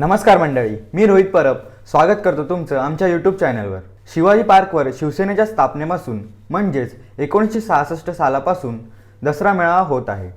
नमस्कार मंडळी मी रोहित परब. स्वागत करतो तुमचं आमच्या यूट्यूब चॅनलवर शिवाजी पार्कवर शिवसेनेच्या स्थापनेपासून म्हणजेच एकोणीसशे सहासष्ट सालापासून दसरा मेळावा होत आहे.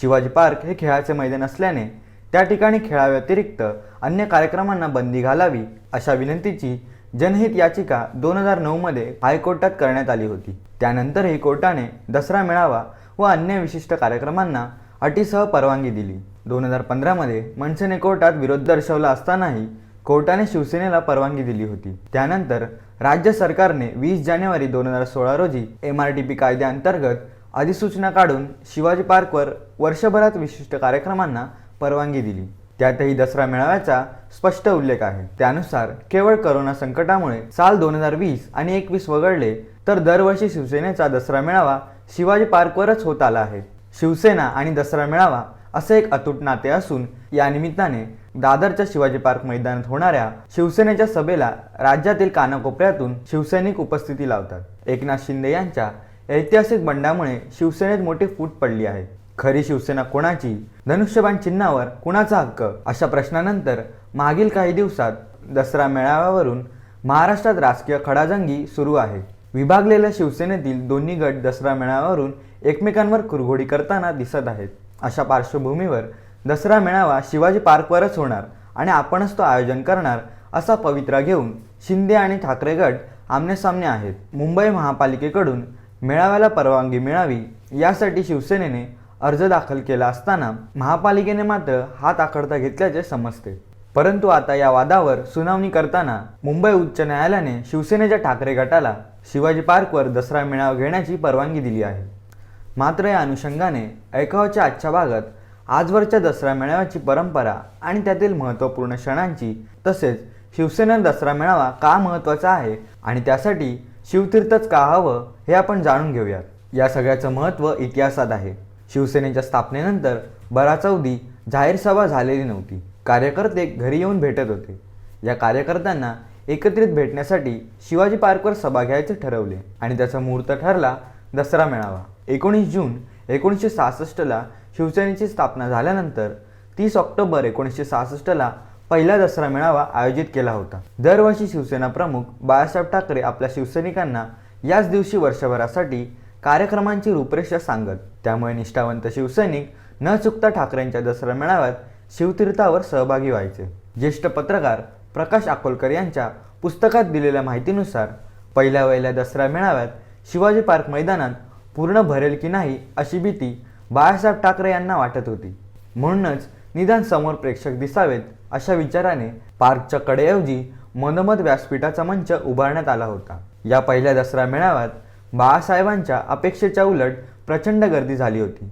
शिवाजी पार्क हे खेळाचे मैदान असल्याने त्या ठिकाणी खेळाव्यतिरिक्त अन्य कार्यक्रमांना बंदी घालावी अशा विनंतीची जनहित याचिका दोन हजार नऊमध्ये हायकोर्टात करण्यात आली होती. त्यानंतरही कोर्टाने दसरा मेळावा व अन्य विशिष्ट कार्यक्रमांना अटीसह परवानगी दिली. दोन हजार पंधरामध्ये मनसेने कोर्टात विरोध दर्शवला असतानाही कोर्टाने शिवसेनेला परवानगी दिली होती. त्यानंतर राज्य सरकारने वीस जानेवारी दोन हजार सोळा रोजी एम आर टी पी कायद्याअंतर्गत अधिसूचना काढून शिवाजी पार्कवर वर्षभरात विशिष्ट कार्यक्रमांना परवानगी दिली. त्यातही दसरा मेळाव्याचा स्पष्ट उल्लेख आहे. त्यानुसार केवळ करोना संकटामुळे साल दोन हजार वीस आणि एकवीस वगळले तर दरवर्षी शिवसेनेचा दसरा मेळावा शिवाजी पार्कवरच होत आला आहे. शिवसेना आणि दसरा मेळावा असे एक अतूट नाते असून या निमित्ताने दादरच्या शिवाजी पार्क मैदानात होणाऱ्या शिवसेनेच्या सभेला राज्यातील कानाकोपऱ्यातून शिवसैनिक उपस्थिती लावतात. एकनाथ शिंदे यांच्या ऐतिहासिक बंडामुळे शिवसेनेत मोठी फूट पडली आहे. खरी शिवसेना कोणाची? धनुष्यबाण चिन्हावर कुणाचा हक्क? अशा प्रश्नानंतर मागील काही दिवसात दसरा मेळाव्यावरून महाराष्ट्रात राजकीय खडाजंगी सुरू आहे. विभागलेल्या शिवसेनेतील दोन्ही गट दसरा मेळाव्यावरून एकमेकांवर कुरघोडी करताना दिसत आहेत. अशा पार्श्वभूमीवर दसरा मेळावा शिवाजी पार्कवरच होणार आणि आपणच तो आयोजन करणार असा पवित्रा घेऊन शिंदे आणि ठाकरे गट आमनेसामने आहेत. मुंबई महापालिकेकडून मेळाव्याला परवानगी मिळावी यासाठी शिवसेनेने अर्ज दाखल केला असताना महापालिकेने मात्र हात आखडता घेतल्याचे समजते. परंतु आता या वादावर सुनावणी करताना मुंबई उच्च न्यायालयाने शिवसेनेच्या ठाकरे गटाला शिवाजी पार्कवर दसरा मेळावा घेण्याची परवानगी दिली आहे. मात्र या अनुषंगाने ऐकावाच्या आजच्या भागात आजवरच्या दसरा मेळाव्याची परंपरा आणि त्यातील महत्त्वपूर्ण क्षणांची तसेच शिवसेना दसरा मेळावा का महत्त्वाचा आहे आणि त्यासाठी शिवतीर्थच का हवं हे आपण जाणून घेऊयात. या सगळ्याचं महत्त्व इतिहासात आहे. शिवसेनेच्या स्थापनेनंतर बराच अवधी जाहीर सभा झालेली नव्हती. कार्यकर्ते घरी येऊन भेटत होते. या कार्यकर्त्यांना एकत्रित भेटण्यासाठी शिवाजी पार्कवर सभा घ्यायचे ठरवले आणि त्याचा मुहूर्त ठरला दसरा मेळावा. एकोणीस जून एकोणीसशे सहासष्टला शिवसेनेची स्थापना झाल्यानंतर तीस ऑक्टोबर एकोणीसशे सहासष्टला पहिला दसरा मेळावा आयोजित केला होता. दरवर्षी शिवसेना प्रमुख बाळासाहेब ठाकरे आपल्या शिवसैनिकांना याच दिवशी वर्षभरासाठी कार्यक्रमांची रूपरेषा सांगत त्यामुळे निष्ठावंत शिवसैनिक न चुकता ठाकरेंच्या दसरा मेळाव्यात शिवतीर्थावर सहभागी व्हायचे. ज्येष्ठ पत्रकार प्रकाश अकोलकर यांच्या पुस्तकात दिलेल्या माहितीनुसार पहिल्या वहिल्या दसरा मेळाव्यात शिवाजी पार्क मैदानात पूर्ण भरेल की नाही अशी भीती बाळासाहेब ठाकरे यांना वाटत होती. म्हणूनच निदान समोर प्रेक्षक दिसावेत अशा विचाराने पार्कच्या कडेऐवजी मनोमत व्यासपीठाचा मंच उभारण्यात आला होता. या पहिल्या दसरा मेळाव्यात बाळासाहेबांच्या अपेक्षेच्या उलट प्रचंड गर्दी झाली होती.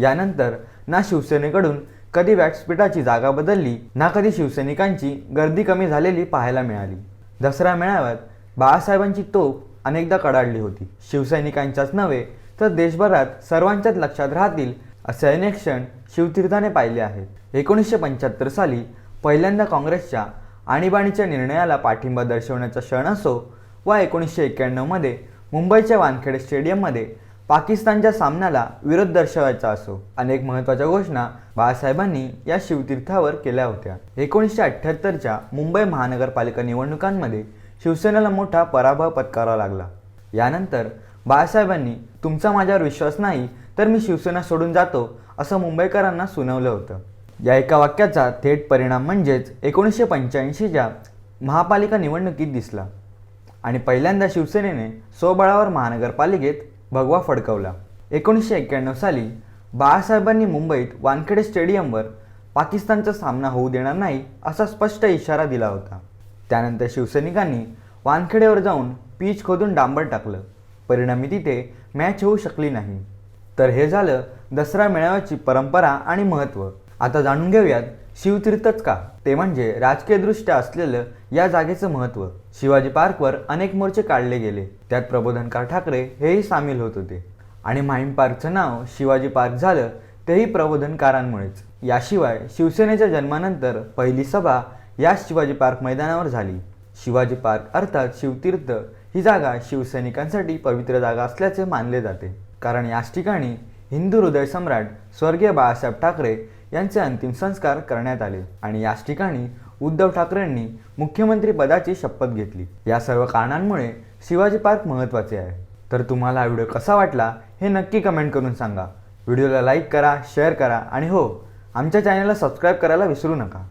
यानंतर ना शिवसेनेकडून कधी व्यासपीठाची जागा बदलली ना कधी शिवसैनिकांची गर्दी कमी झालेली पाहायला मिळाली. दसरा मेळाव्यात बाळासाहेबांची तोफ अनेकदा कडाडली होती. शिवसैनिकांच्याच नव्हे तर देशभरात सर्वांच्याच लक्षात राहतील असे अनेक क्षण शिवतीर्थाने पाहिले आहेत. एकोणीसशे पंच्याहत्तर साली पहिल्यांदा काँग्रेसच्या आणीबाणीच्या निर्णयाला पाठिंबा दर्शवण्याचा क्षण असो वा एकोणीसशे एक्क्याण्णवमध्ये मुंबईच्या वानखेडे स्टेडियममध्ये पाकिस्तानच्या सामन्याला विरोध दर्शवायचा असो अनेक महत्त्वाच्या घोषणा बाळासाहेबांनी या शिवतीर्थावर केल्या होत्या. एकोणीसशे अठ्ठ्याहत्तरच्या मुंबई महानगरपालिका निवडणुकांमध्ये शिवसेनेला मोठा पराभव पत्करावा लागला. यानंतर बाळासाहेबांनी तुमचा माझ्यावर विश्वास नाही तर मी शिवसेना सोडून जातो असं मुंबईकरांना सुनावलं होतं. या एका वाक्याचा थेट परिणाम म्हणजेच एकोणीसशे पंच्याऐंशीच्या महापालिका निवडणुकीत दिसला आणि पहिल्यांदा शिवसेनेने स्वबळावर महानगरपालिकेत भगवा फडकवला. एकोणीसशे एक्क्याण्णव साली बाळासाहेबांनी मुंबईत वानखेडे स्टेडियमवर पाकिस्तानचा सामना होऊ देणार नाही असा स्पष्ट इशारा दिला होता. त्यानंतर शिवसैनिकांनी वानखेडेवर जाऊन पीच खोदून डांबर टाकलं. परिणामी तिथे मॅच होऊ शकली नाही. तर हे झालं दसरा मेळाव्याची परंपरा आणि महत्त्व. आता जाणून घेऊयात शिवतीर्थच का? ते म्हणजे राजकीयदृष्ट्या असलेलं या जागेचं महत्त्व. शिवाजी पार्कवर अनेक मोर्चे काढले गेले. त्यात प्रबोधनकार ठाकरे हेही सामील होत होते. आणि माहीम पार्कचं नाव शिवाजी पार्क झालं तेही प्रबोधनकारांमुळेच. याशिवाय शिवसेनेच्या जन्मानंतर पहिली सभा याच शिवाजी पार्क मैदानावर झाली. शिवाजी पार्क अर्थात शिवतीर्थ ही जागा शिवसैनिकांसाठी पवित्र जागा असल्याचे मानले जाते. कारण याच ठिकाणी हिंदू हृदय सम्राट स्वर्गीय बाळासाहेब ठाकरे यांचे अंतिम संस्कार करण्यात आले आणि याच ठिकाणी उद्धव ठाकरेंनी मुख्यमंत्री पदाची शपथ घेतली. या सर्व कारणांमुळे शिवाजी पार्क महत्त्वाचे आहे. तर तुम्हाला हा व्हिडिओ कसा वाटला हे नक्की कमेंट करून सांगा. व्हिडिओला लाईक करा शेअर करा आणि हो आमच्या चॅनलला सबस्क्राईब करायला विसरू नका.